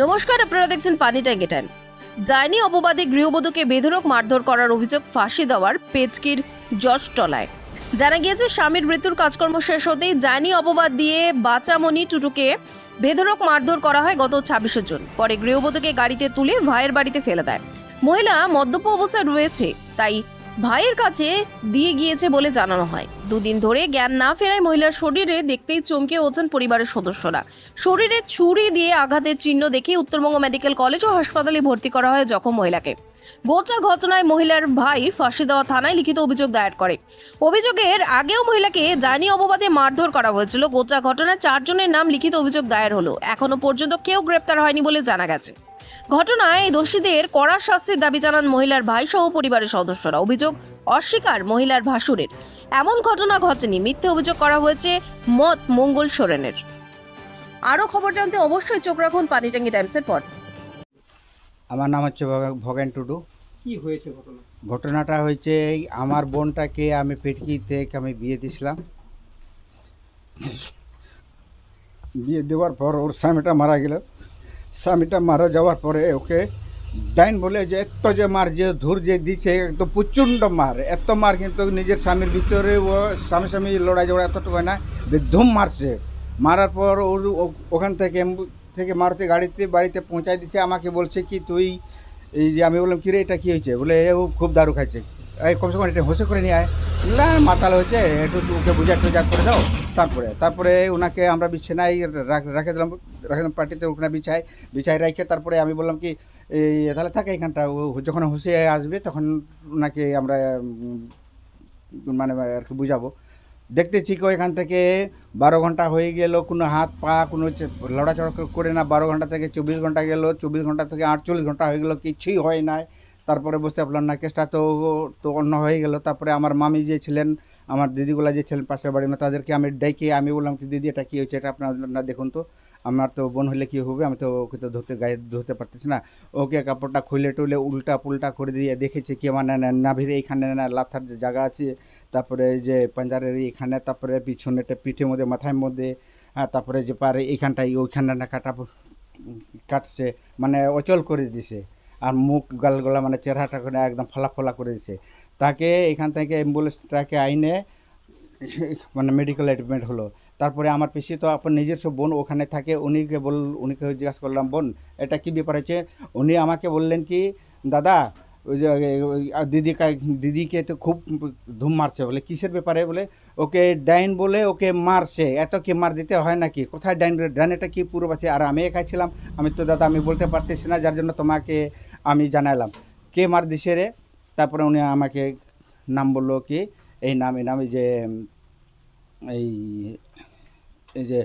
নমস্কার, আপনারা দেখছেন পানি ট্যাঙ্কি টাইমস। ডাইনি অপবাদে গৃহবধূকে বেধরক মারধর করার অভিযোগ ফাঁসি দেওয়ার পেচকির জজ টলায় জানা গিয়েছে, স্বামীর মৃত্যুর কাজকর্ম শেষ হতেই ডাইনি অপবাদ দিয়ে বাচামণি টুটুকে বেধরক মারধর করা হয় গত ছাব্বিশে জুন। পরে গৃহবধূকে গাড়িতে তুলে ভাইয়ের বাড়িতে ফেলে দেয়। মহিলা মদ্যপ অবস্থায় রয়েছে, তাই ভাইয়ের কাছে দিয়ে গিয়েছে বলে জানানো হয়। দুদিন ধরে জ্ঞান না ফেরায় মহিলার শরীরে দেখতেই চমকে ওঠেন পরিবারের সদস্যরা। শরীরে ছুরি দিয়ে আঘাতের চিহ্ন দেখে উত্তরবঙ্গ মেডিকেল কলেজ ও হাসপাতালে ভর্তি করা হয় জখম মহিলাকে। গোচা ঘটনায় মহিলার ভাই ফাঁসি দেওয়া থানায় লিখিত অভিযোগ দায়ের করে। অভিযোগের আগেও মহিলাকে জানি অপবাদে মারধর করা হয়েছিল। গোচা ঘটনায় চারজনের নাম লিখিত অভিযোগ দায়ের হলো। এখনও পর্যন্ত কেউ গ্রেপ্তার হয়নি বলে জানা গেছে। ঘটনায় দোষীদের কড়া শাস্তির দাবি জানান মহিলার ভাই সহ পরিবারের সদস্যরা। অভিযোগ অস্বীকার মহিলার ভাসুরের। এমন ঘটনা ঘটেনি। মিথ্যে অভিযোগ করা হয়েছে মত মঙ্গল সোরেনের। আরও খবর জানতে অবশ্যই চোখ রাখুন পানিটাঙ্গি টাইমসের পর। আমার নাম হচ্ছে ভগ- ভগেন টুডু। কি হয়েছে ঘটনা? ঘটনাটা হয়েছে এই আমার বোনটাকে আমি পেটকি থেকে আমি বিয়ে দিয়েছিলাম বিয়ে দেওয়ার পর ওর স্বামীটা মারা গেল। স্বামীটা মারা যাওয়ার পরে ওকে ডাইন বলে যে এত যে মার, যে ধূর যে দিছে, একদম প্রচণ্ড মার। এত মার কিন্তু নিজের স্বামীর ভিতরে ও স্বামী স্বামী লড়াই জড়া এতটুকু না ধুম মারছে। মারার পর ওর ওখান থেকে থেকে মারুতি গাড়িতে, বাড়িতে পৌঁছায় দিছে। আমাকে বলছে কি, তুই এই যে আমি বললাম, কিরে, এটা কী হয়েছে? বলে ও খুব দারু খাচ্ছে এই কমসে কম এটা হোসে করে নিয়ে আয়। না, মাতাল হয়েছে, একটু ওকে বুঝা টুজা করে দাও, তারপরে তারপরে ওনাকে আমরা বিছানায় রাখ- দিলাম, রাখে দিলাম পার্টিতে ওখানে বিছাই বিছাই রেখে তারপরে আমি বললাম কি, এই, তাহলে থাকে এখানটা যখন হুসে আসবে তখন ওনাকে আমরা মানে আর কি বুঝাবো। দেখতেছি কি এখান থেকে বারো ঘণ্টা হয়ে গেল, কোনো হাত পা, কোনো লড়াচড়া করে না, বারো ঘণ্টা থেকে চব্বিশ ঘণ্টা গেল, চব্বিশ ঘণ্টা থেকে আটচল্লিশ ঘণ্টা হয়ে গেল, কিছুই হয় নাই। তারপরে বুঝতে পারলাম, না, কেসটা তো তো অন্য হয়ে গেল। তারপরে আমার মামি যে ছিলেন, আমার দিদিগুলা যে ছিলেন পাশের বাড়ি না তাদেরকে আমি ডেকে আমি বললাম কি, দিদি, এটা কী হয়েছে? এটা আপনার না, দেখুন তো, আমার তো বোন হলে কী হবে? আমি তো ওকে তো ধরতে গায়ে, ধরতে পারতেছি না। ওকে কাপড়টা খুলে টুলে উল্টা পুল্টা করে দিয়ে দেখেছে কি না- নাভির এইখানে না, লাথার যে জায়গা আছে, তারপরে যে পাঞ্জারের এইখানে, তারপরে পিছনেটা পিঠের মধ্যে, মাথার মধ্যে হ্যাঁ তারপরে যে পারে এইখানটায় ওইখানটা না কাটা, কাটছে মানে অচল করে দিছে। আর মুখ গালগলা মানে চেহারাটা করে একদম ফলা ফলা করে দিছে। তাকে এখান থেকে অ্যাম্বুলেন্সটাকে আইনে মানে মেডিকেল অ্যাডমিট হলো। তারপরে আমার পিসি তো আপনার নিজস্ব বোন ওখানে থাকে, উনিকে বল উনিকে জিজ্ঞাসা করলাম, বোন, এটা কি ব্যাপার হচ্ছে উনি আমাকে বললেন কি, দাদা ওই যে ওই দিদি দিদিকে তো খুব ধুম মারছে বলে, কিসের ব্যাপারে বলে, ওকে ডাইন বলে ওকে মারছে, এত কি মার দিতে হয় নাকি? কোথায় ডাইন ডাইনেটা কি পুরো আছে? আর আমি একাই ছিলাম, আমি তো দাদা, আমি বলতে পারতেছি না, যার জন্য তোমাকে আমি জানালাম। কে মার দিছে রে? তারপরে উনি আমাকে নাম বলল কি, এই নাম এই নাম যে, এই এই যে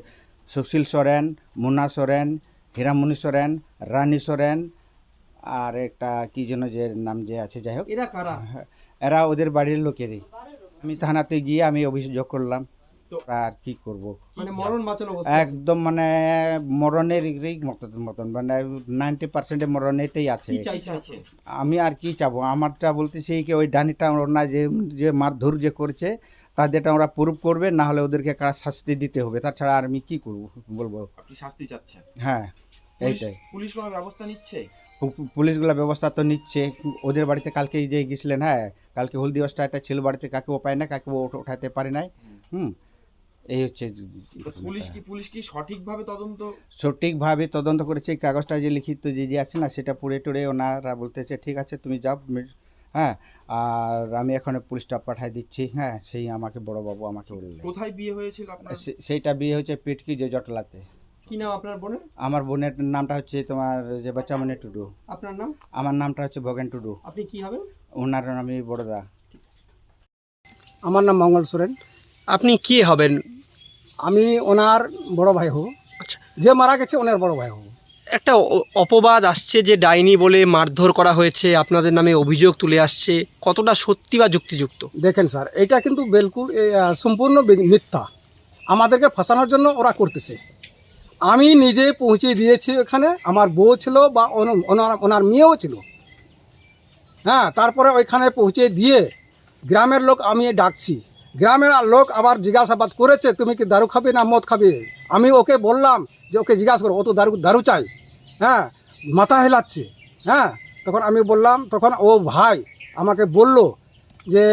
সুশীল সোরেন, মুন্না সোরেন, হীরামণি সোরেন, রানী সোরেন আর একটা কি যেন যে নাম যে আছে যাই হোক। এরা কারা? এরা ওদের বাড়ির লোকেরই। আমি থানাতে গিয়ে আমি অভিযোগ করলাম আর কি করব। মানে মরণ বাঁচানো একদম মানে মরণের মতন মতন মানে নাইনটি পার্সেন্টে মরণেরটাই আছে। কি চাই আমি আর কি চাবো? আমারটা বলতেছি কি ওই ডানিটা ওরা যে যে মারধর যে করছে তাদেরটা ওরা প্রুভ করবে না হলে ওদেরকে কারা শাস্তি দিতে হবে। তাছাড়া আর আমি কি করব বলব? আপনি শাস্তি চাচ্ছেন? হ্যাঁ এইটাই। পুলিশ কোনো ব্যবস্থা নিচ্ছে? পুলিশগুলো ব্যবস্থা তো নিচ্ছে। ওদের বাড়িতে কালকে যে গেছিলেন হ্যাঁ কালকে হলদি দিবসটা একটা ছিল বাড়িতে কাকে ও পায় না কাকে ও উঠাতে পারে নাই। হুম। এই হচ্ছে পুলিশ কি পুলিশ কি সঠিকভাবে তদন্ত সঠিকভাবে তদন্ত করেছে এই কাগজটা যে লিখিত যে যে আছে না সেটা পড়ে টড়ে ওনারা বলতেছে ঠিক আছে তুমি যাও হ্যাঁ আর আমি এখন পুলিশ স্টাফ পাঠাই দিচ্ছি হ্যাঁ সেই আমাকে বড়বাবু আমাকে বললেন। কোথায় বিয়ে হয়েছিল আপনার? সেইটা বিয়ে হয়েছে পেটকি যে জটলাতে। কি নাম আপনার বোনের? আমার বোনের নামটা হচ্ছে তোমার যে বাচ্চামণি টুডু। আপনার নাম? আমার নামটা হচ্ছে ভগেন টুডু। আপনি কি হবেন? ওনার আমি বড়দা। আমার নাম মঙ্গল সোরেন। আপনি কি হবেন? আমি ওনার বড় ভাই হব। আচ্ছা। যে মারা গেছে ওনার বড় ভাই হব। একটা অ- অপবাদ আসছে যে ডাইনি বলে মারধর করা হয়েছে আপনাদের নামে অভিযোগ তুলে আসছে। কতটা সত্যি বা যুক্তিযুক্ত? দেখেন স্যার এটা কিন্তু বিলকুল সম্পূর্ণ মিথ্যা। আমাদেরকে ফাঁসানোর জন্য ওরা করতেছে। আমি নিজে পৌঁছে দিয়েছি ওখানে আমার বউ ছিল বা ওন- ওনার ওনার মেয়েও ছিল। হ্যাঁ তারপরে ওইখানে পৌঁছে দিয়ে গ্রামের লোক আমি ডাকছি। গ্রামের লোক আবার জিজ্ঞাসাবাদ করেছে, তুমি কি দারু খাবে না মদ খাবে? আমি ওকে বললাম যে, ওকে জিজ্ঞাসা করো, ও তো দারু দারু চাই। হ্যাঁ মাথা হেলাচ্ছে। হ্যাঁ তখন আমি বললাম, তখন ও ভাই আমাকে বলল যে,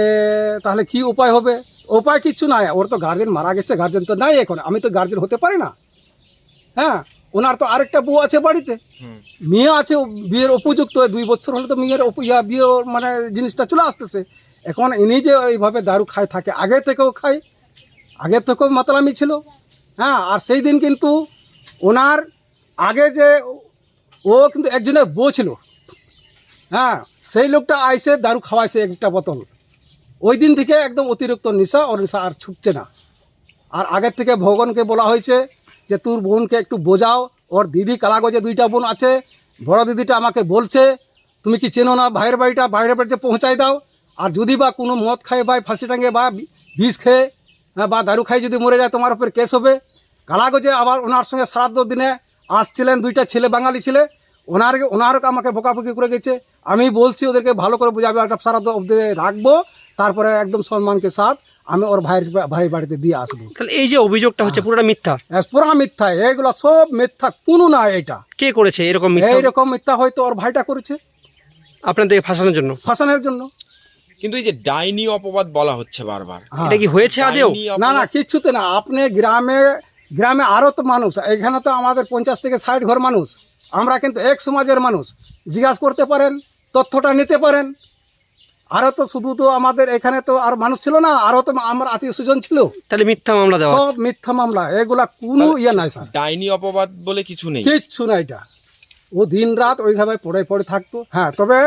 তাহলে কি উপায় হবে? উপায় কিছু নাই, ওর তো গার্জেন মারা গেছে গার্জেন তো নাই এখন, আমি তো গার্জেন হতে পারি না। হ্যাঁ ওনার তো আরেকটা বউ আছে বাড়িতে। মেয়ে আছে বিয়ের উপযুক্ত দুই বছর হলে তো মেয়ের বিয়ে মানে জিনিসটা চলে আসতেছে। এখন ইনি যে এইভাবে দারু খায় থাকে আগে থেকেও খায় আগে থেকেও মাতলামি ছিল। হ্যাঁ আর সেই দিন কিন্তু ওনার আগে যে ও কিন্তু একজনের বউ ছিল। হ্যাঁ সেই লোকটা আইসে দারু খাওয়াইছে একটা বোতল। ওই দিন থেকে একদম অতিরিক্ত নেশা ওর নেশা আর ছুটছে না। আর আগের থেকে ভগবানকে বলা হয়েছে যে তোর বোনকে একটু বোঝাও ওর দিদি কালাগজে দুইটা বোন আছে বড় দিদিটা আমাকে বলছে তুমি কি চেনো না ভাইয়ের বাড়িটা বাইরের বাড়িতে পৌঁছাই দাও আর যদি বা কোনো মদ খায় বা ফাঁসি টাঙে বা বিষ খেয়ে হ্যাঁ, বা দারু খাই যদি মরে যায় তোমার উপর কেস হবে। কালাগজে আবার ওনার সঙ্গে শ্রাদ্ধ দিনে আসছিলেন দুইটা ছেলে বাঙালি ছেলে ওনার ওনারও আমাকে বকাবকি করে গেছে। আমি বলছি ওদেরকে ভালো করে বোঝাবে একটা শ্রাদ্ধ অব্দি রাখব তারপরে একদম সম্মানকে সাথ আমি ওর ভাইয়ের ভাই বাড়িতে দিয়ে আসব। তাহলে এই যে অভিযোগটা হচ্ছে পুরোটা মিথ্যা? এস পুরা মিথ্যা এগুলো সব মিথ্যা কোনো না এটা কে করেছে এরকম মিথ্যা? এইরকম মিথ্যা হয়তো ওর ভাইটা করেছে। আপনাদেরকে ফাঁসানোর জন্য? ফাঁসানোর জন্য। কিন্তু এই যে ডাইনি অপবাদ বলা হচ্ছে বারবার। হ্যাঁ। এটা কি হয়েছে আদেও? না না কিচ্ছুতে না। আপনি গ্রামে গ্রামে আরও তো মানুষ এখানে তো আমাদের পঞ্চাশ থেকে ষাট ঘর মানুষ। আমরা কিন্তু এক সমাজের মানুষ। জিজ্ঞাসা করতে পারেন তথ্যটা নিতে পারেন। আরও তো শুধু তো আমাদের এখানে তো আর মানুষ ছিল না আরও তো আমার আত্মীয় স্বজন ছিল। তাহলে মিথ্যা মামলা দেওয়া। সব মিথ্যা মামলা এগুলা কোনো ইয়ে নাই স্যার। ডাইনি অপবাদ বলে কিছু নেই। কিচ্ছু না এটা। ও দিন রাত ওইভাবে পড়ে পড়ে থাকতো। হ্যাঁ তবে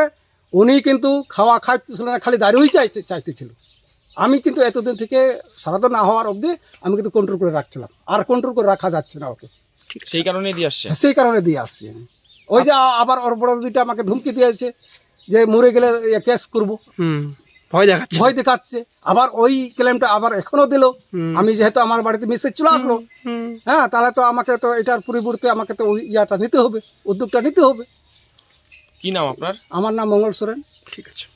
উনি কিন্তু খাওয়া খাইতেছিল না খালি দাঁড়িয়েই চাইতে চাইতেছিল। আমি কিন্তু এতদিন থেকে সারাদিন না হওয়ার অবধি আমি কিন্তু কন্ট্রোল করে রাখছিলাম। আর কন্ট্রোল করে রাখা যাচ্ছে না ওকে। সেই কারণে দিয়ে আসছে। সেই কারণে দিয়ে আসছি ওই যে আবার ওর বড় দুইটা আমাকে ধুমকি দিয়েছে যে মরে গেলে কেস করব। হুম ভয় দেখাচ্ছে। ভয় দেখাচ্ছে। আবার ওই ক্লেমটা আবার এখনও দিল। আমি যেহেতু আমার বাড়িতে মেসেজ চলে আসলো। হ্যাঁ তাহলে তো আমাকে তো এটার পরিবর্তে আমাকে তো ওই ইয়াটা নিতে হবে উদ্যোগটা নিতে হবে। কি নাম আপনার? আমার নাম মঙ্গল সোরেন। ঠিক আছে।